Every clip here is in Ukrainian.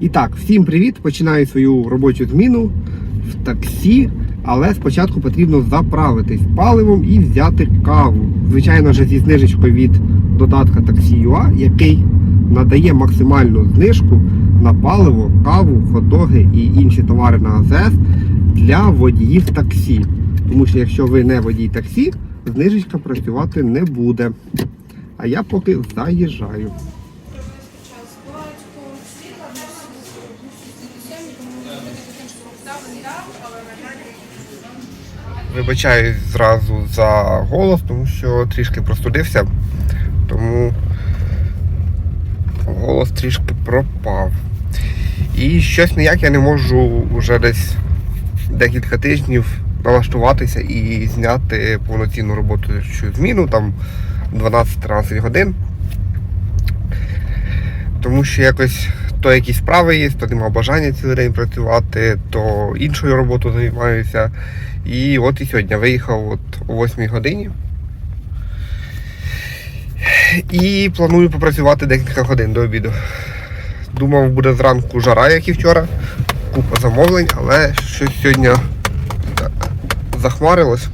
І так, всім привіт! Починаю свою робочу зміну в таксі, але спочатку потрібно заправитись паливом і взяти каву. Звичайно ж, зі знижечкою від додатка Taxi.ua, який надає максимальну знижку на паливо, каву, хот-доги і інші товари на АЗС для водіїв таксі. Тому що якщо ви не водій таксі, знижечка працювати не буде. А я поки заїжджаю. Вибачаюсь зразу за голос, тому що трішки простудився, тому голос трішки пропав. І щось ніяк я не можу вже десь декілька тижнів налаштуватися і зняти повноцінну робочу зміну, там 12-13 годин. Тому що якось то якісь справи є, то нема бажання цілий день працювати, то іншою роботою займаюся. І от і сьогодні виїхав от о 8 годині. І планую попрацювати декілька годин до обіду. Думав, буде зранку жара, як і вчора. Купа замовлень, але щось сьогодні захмарилось.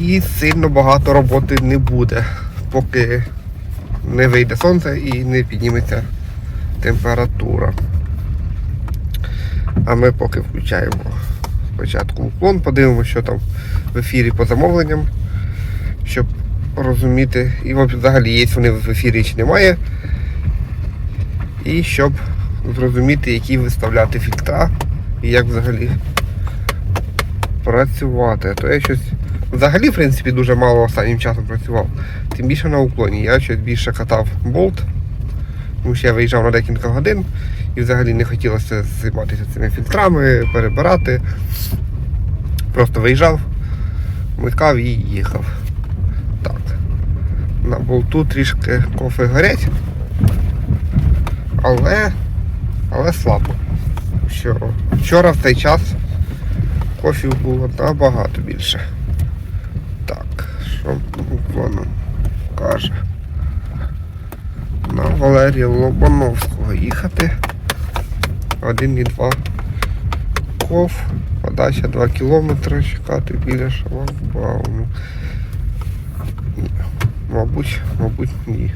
І сильно багато роботи не буде, поки не вийде сонце і не підніметься температура. А ми поки включаємо спочатку уклон, подивимося, що там в ефірі по замовленням, щоб розуміти, і взагалі є вони в ефірі чи немає. І щоб зрозуміти, які виставляти фільтра і як взагалі працювати. А То я щось взагалі, в принципі, дуже мало останнім часом працював. Тим більше на уклоні. Я щось більше катав болт, тому що я виїжджав на декілька годин і взагалі не хотілося займатися цими фільтрами, перебирати. Просто виїжджав, микав і їхав. Так. На болту трішки кофе горять, але, але слабо. Що вчора в цей час кофів було набагато більше. Так, що воно каже? На Валерія Лобановського їхати. 1,2 ков, подача 2 кілометри, чекати біля шлагбауму. Мабуть, мабуть, ні.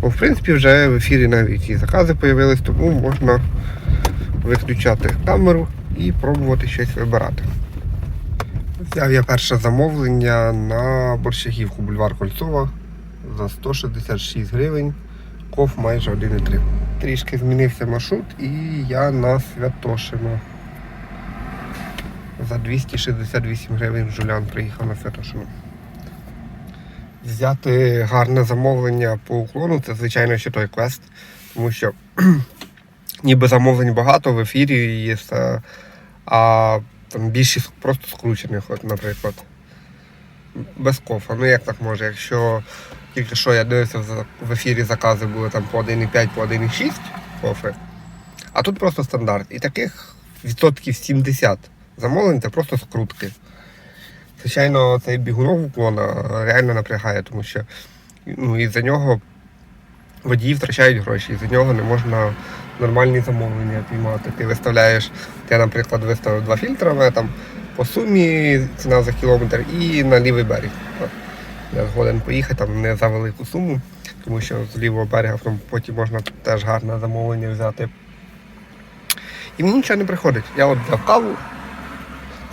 Бо, в принципі, вже в ефірі навіть і закази з'явились, тому можна виключати камеру і пробувати щось вибирати. Взяв я перше замовлення на борщагівку бульвар Кольцова за 166 гривень, ков майже 1,3. Трішки змінився маршрут і я на Святошино. За 268 гривень Жулян приїхав на Святошино. Взяти гарне замовлення по уклону це, звичайно, ще той квест, тому що ніби замовлень багато в ефірі є, а там більшість просто скручених, от, наприклад. Без кофа. Ну як так може? Якщо тільки що я дивився в- ефірі закази були там по 1,5, по 1,6 кофе, а тут просто стандарт. І таких відсотків 70 замовлень це просто скрутки. Звичайно, цей бігунок уклона реально напрягає, тому що ну, із-за нього водії втрачають гроші, із-за нього не можна нормальні замовлення піймати. Ти виставляєш, ти, наприклад, виставив два фільтри, там по сумі ціна за кілометр і на лівий берег. Я згоден поїхати там не за велику суму, тому що з лівого берега потім можна теж гарне замовлення взяти. І мені нічого не приходить. Я от взяв каву,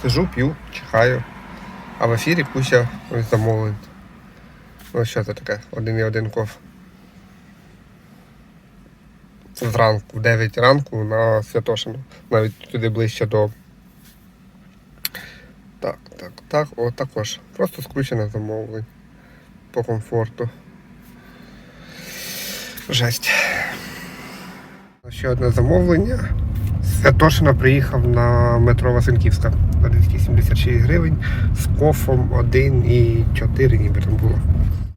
сижу, п'ю, чихаю, а в ефірі куча замовлень. Ось що це таке? Один і один коф. Зранку, в 9 ранку на Святошину. Навіть туди ближче до. Так, так, так, о, також. Просто скручене замовлень. По комфорту. Жесть. Ще одне замовлення. Святошина приїхав на метро Васильківська за 276 гривень з кофом 1,4 ніби там було.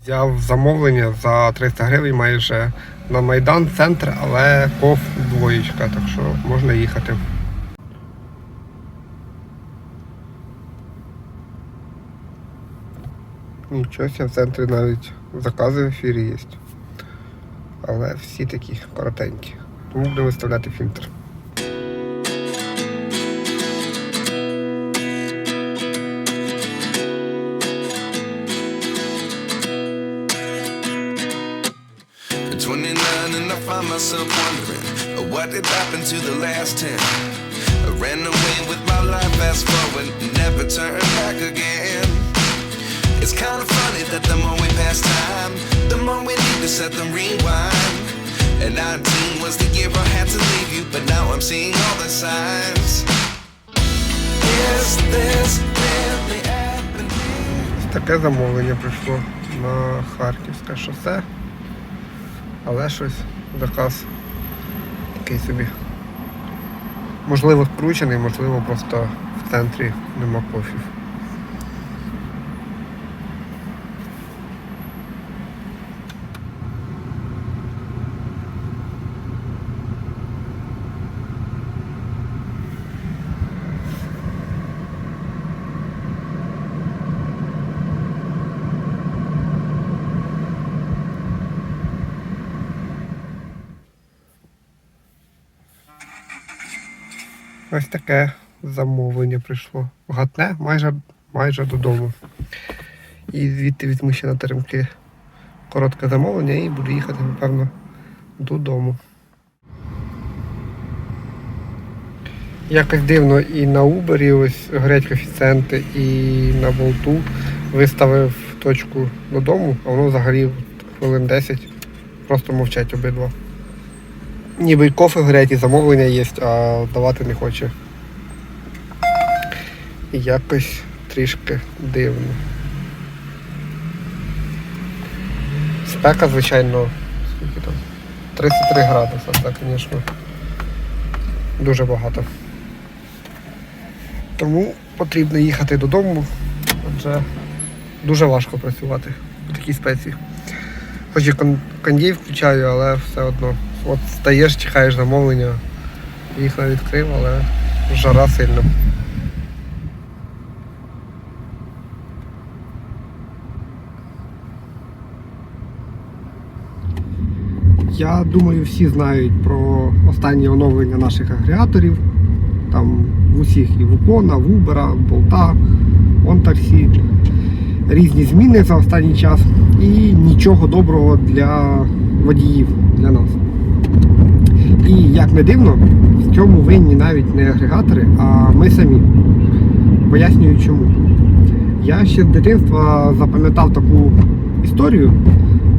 Взяв замовлення за 300 гривень майже на Майдан центр, але коф двоєчка, так що можна їхати. Нічого в центрі навіть закази в ефірі є. але всі такі коротенькі. Тому будемо виставляти фільтр. what did happen to the last 10. I ran away with my life, fast forward, never turn back again. It's kind of funny that the more we pass time, the more we need to set them rewind. And 19 was the year I had to leave you, but now I'm seeing all the signs. Is this really happening? Таке замовлення прийшло на Харківське шосе. Але щось заказ такий собі. Можливо, скручений, можливо, просто в центрі нема кофів. Ось таке замовлення прийшло. Гатне майже, майже додому. І звідти візьму ще на теремки коротке замовлення і буду їхати, напевно, додому. Якось дивно і на Uber ось горять коефіцієнти, і на болту виставив точку додому, а воно взагалі хвилин 10 просто мовчать обидва. Ніби кофе горять, і замовлення є, а давати не хоче. Якось трішки дивно. Спека, звичайно, скільки там? 33 градуси, це, звісно, дуже багато. Тому потрібно їхати додому, адже дуже важко працювати у такій спеції. Хоч і кон- кондей включаю, але все одно. От стаєш, чекаєш замовлення, вікна відкрив, але жара сильна. Я думаю, всі знають про останні оновлення наших агрегаторів. Там в усіх і в Уклона, в Uber, Болта, OnTaxi. Різні зміни за останній час і нічого доброго для водіїв, для нас. І як не дивно, в цьому винні навіть не агрегатори, а ми самі. Пояснюю чому. Я ще з дитинства запам'ятав таку історію.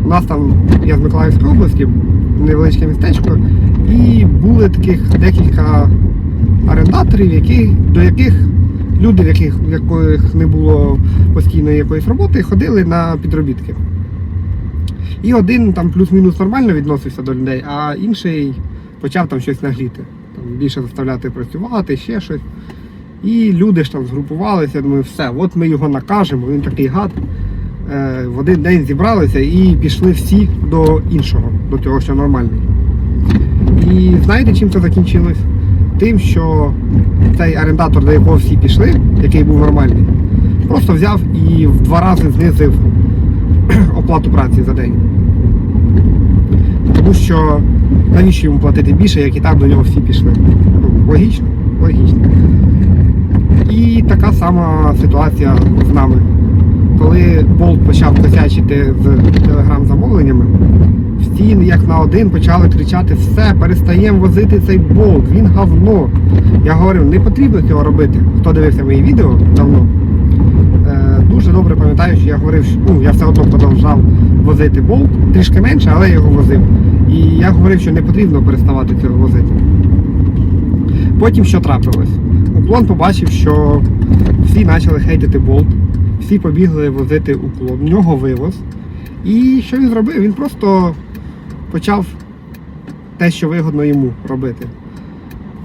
У нас там, я з Миколаївської області, невеличке містечко, і були таких декілька орендаторів, які, до яких люди, в яких, в яких не було постійної якоїсь роботи, ходили на підробітки. І один там плюс-мінус нормально відносився до людей, а інший почав там щось нагріти. Там більше заставляти працювати, ще щось. І люди ж там згрупувалися, думаю, все, от ми його накажемо, він такий гад. Е, В один день зібралися і пішли всі до іншого, до того, що нормальний. І знаєте, чим це закінчилось? Тим, що цей орендатор, до якого всі пішли, який був нормальний, просто взяв і в два рази знизив оплату праці за день. Тому що навіщо йому платити більше, як і так до нього всі пішли. Ну, логічно, логічно. І така сама ситуація з нами. Коли Болт почав косячити з телеграм-замовленнями, всі як на один почали кричати: все, перестаємо возити цей болт, він говно. Я говорю, не потрібно цього робити. Хто дивився мої відео давно, дуже добре пам'ятаю, що я говорив, що ну, я все одно продовжав возити болт, трішки менше, але я його возив. І я говорив, що не потрібно переставати цього возити. Потім що трапилось? Уклон побачив, що всі почали хейтити болт, всі побігли возити уклон, в нього вивоз. І що він зробив? Він просто почав те, що вигодно йому робити.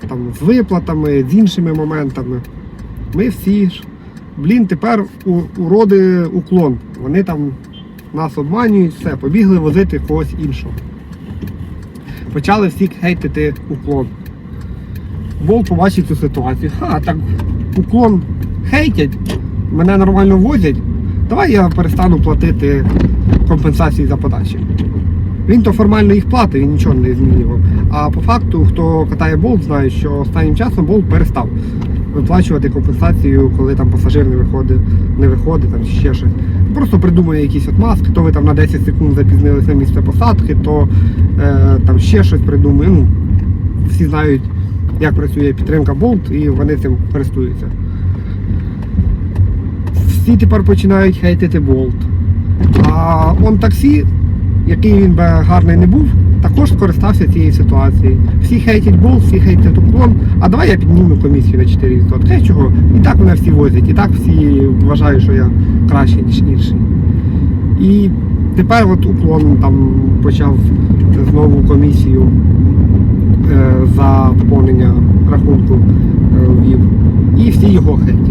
Там, з виплатами, з іншими моментами. Ми всі ж. Блін, тепер уроди уклон. Вони там нас обманюють, все, побігли возити когось іншого. Почали всі хейтити уклон. Болт побачив цю ситуацію. Ха, так уклон хейтять, мене нормально возять. Давай я перестану платити компенсації за подачі. Він то формально їх платив, він нічого не змінював. А по факту, хто катає болт, знає, що останнім часом болт перестав виплачувати компенсацію, коли там пасажир не виходить, не виходить там ще щось. Просто придумує якісь отмазки, то ви там на 10 секунд запізнилися місце посадки, то е, там ще щось придумує. Ну, всі знають, як працює підтримка болт, і вони цим користуються. Всі тепер починають хейтити болт. А он таксі, який він би гарний не був, також скористався цією ситуацією. Всі хейтять болт, всі хейтять уклон, а давай я підніму комісію на 4%. Хай чого? І так мене всі возять, і так всі вважають, що я кращий, ніж інший. І тепер от уклон там почав знову комісію е, за поповнення рахунку е. І всі його хейтять.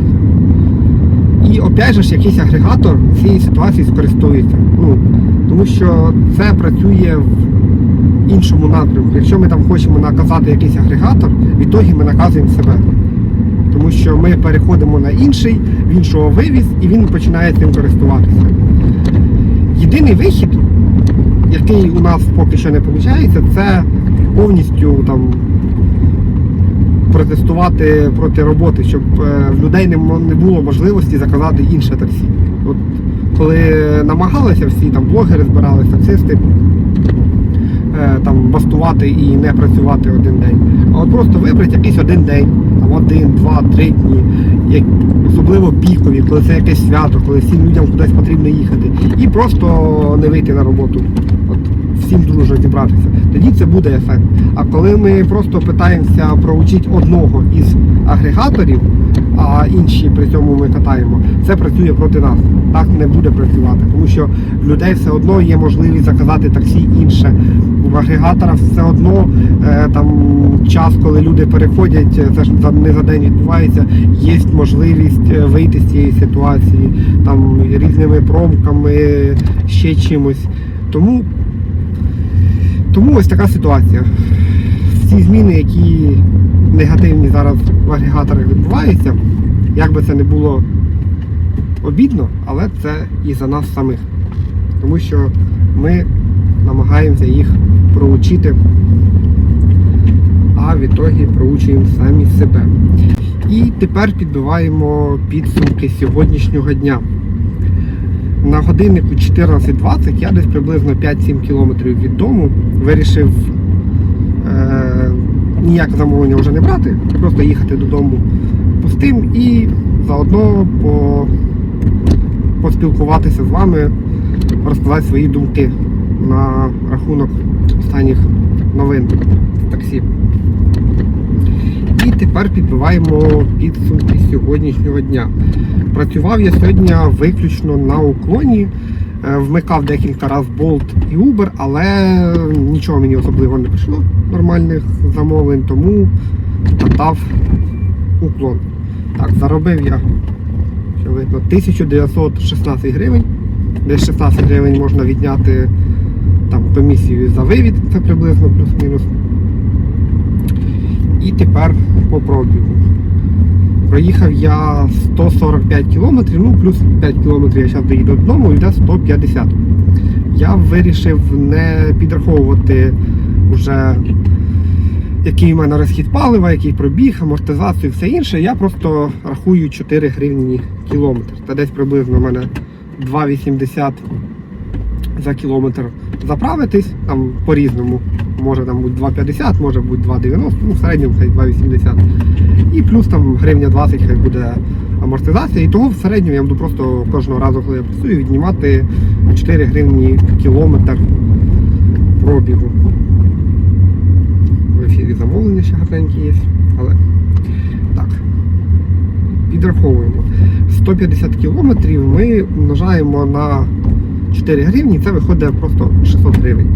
І опять же ж якийсь агрегатор цієї ситуації скористується. Ну, тому що це працює в іншому напрямку. Якщо ми там хочемо наказати якийсь агрегатор, в ітогі ми наказуємо себе. Тому що ми переходимо на інший, в іншого вивіз, і він починає цим користуватися. Єдиний вихід, який у нас поки що не помічається, це повністю там протестувати проти роботи, щоб е, в людей не, було можливості заказати інше таксі. От коли намагалися всі там блогери збиралися, таксисти там бастувати і не працювати один день. А от просто вибрати якийсь один день, там один, два, три дні, як, особливо пікові, коли це якесь свято, коли всім людям кудись потрібно їхати, і просто не вийти на роботу. От всім дружно зібратися. Тоді це буде ефект. А коли ми просто питаємося проучити одного із агрегаторів, а інші при цьому ми катаємо, це працює проти нас. Так не буде працювати, тому що в людей все одно є можливість заказати таксі інше. В агрегатора все одно е, там час, коли люди переходять, е, це ж не за день відбувається, є можливість е, вийти з цієї ситуації там різними промками, ще чимось. Тому тому ось така ситуація. Всі зміни, які негативні зараз в агрегаторах відбуваються, як би це не було обідно, але це і за нас самих. Тому що ми намагаємося їх проучити, а в ітогі проучуємо самі себе. І тепер підбиваємо підсумки сьогоднішнього дня. На годиннику 14.20 я десь приблизно 5-7 кілометрів від дому вирішив е, ніяке замовлення вже не брати, просто їхати додому пустим і заодно по, поспілкуватися з вами, розказати свої думки на рахунок останніх новин з таксі. І тепер підбиваємо підсумки сьогоднішнього дня. Працював я сьогодні виключно на уклоні. Е, Вмикав декілька разів Bolt і Uber, але нічого мені особливо не прийшло нормальних замовлень, тому катав уклон. Так, заробив я що видно, 1916 гривень. Десь 16 гривень можна відняти там, комісію за вивід, це приблизно плюс-мінус. І тепер по пробігу. Проїхав я 145 кілометрів, ну плюс 5 кілометрів я зараз доїду додому, йде 150. Я вирішив не підраховувати вже який в мене розхід палива, який пробіг, амортизацію і все інше. Я просто рахую 4 гривні кілометр. Це десь приблизно у мене 2,80 за кілометр заправитись, там по-різному. Може там бути 2,50, може бути 2,90, ну в середньому хай 2,80. І плюс там гривня 20 хай буде амортизація. І того в середньому я буду просто кожного разу, коли я працюю, віднімати 4 гривні кілометр пробігу. В ефірі замовлення ще гарненькі є, але так. Підраховуємо. 150 кілометрів ми множаємо на 4 гривні, це виходить просто 600 гривень.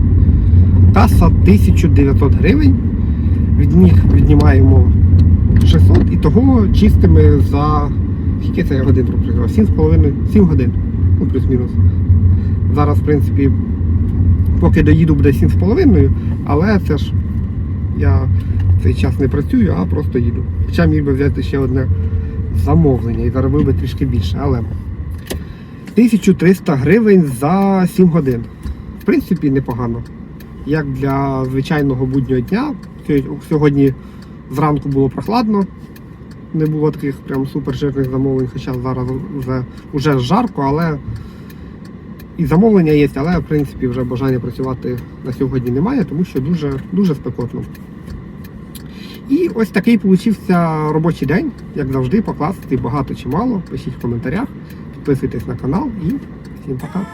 Каса 1900 гривень. Від них віднімаємо 600 і того чистими за скільки це я годин пропрацював? 7,5, 7 годин. Ну, плюс-мінус. Зараз, в принципі, поки доїду буде 7,5, але це ж я цей час не працюю, а просто їду. Хоча міг би взяти ще одне замовлення і заробив би трішки більше, але 1300 гривень за 7 годин. В принципі, непогано. як для звичайного буднього дня. Сьогодні- зранку було прохладно, не було таких прям супер жирних замовлень, хоча зараз вже, вже жарко, але і замовлення є, але в принципі вже бажання працювати на сьогодні немає, тому що дуже, дуже спекотно. І ось такий получився робочий день, як завжди, покласти багато чи мало. Пишіть в коментарях, підписуйтесь на канал і всім пока.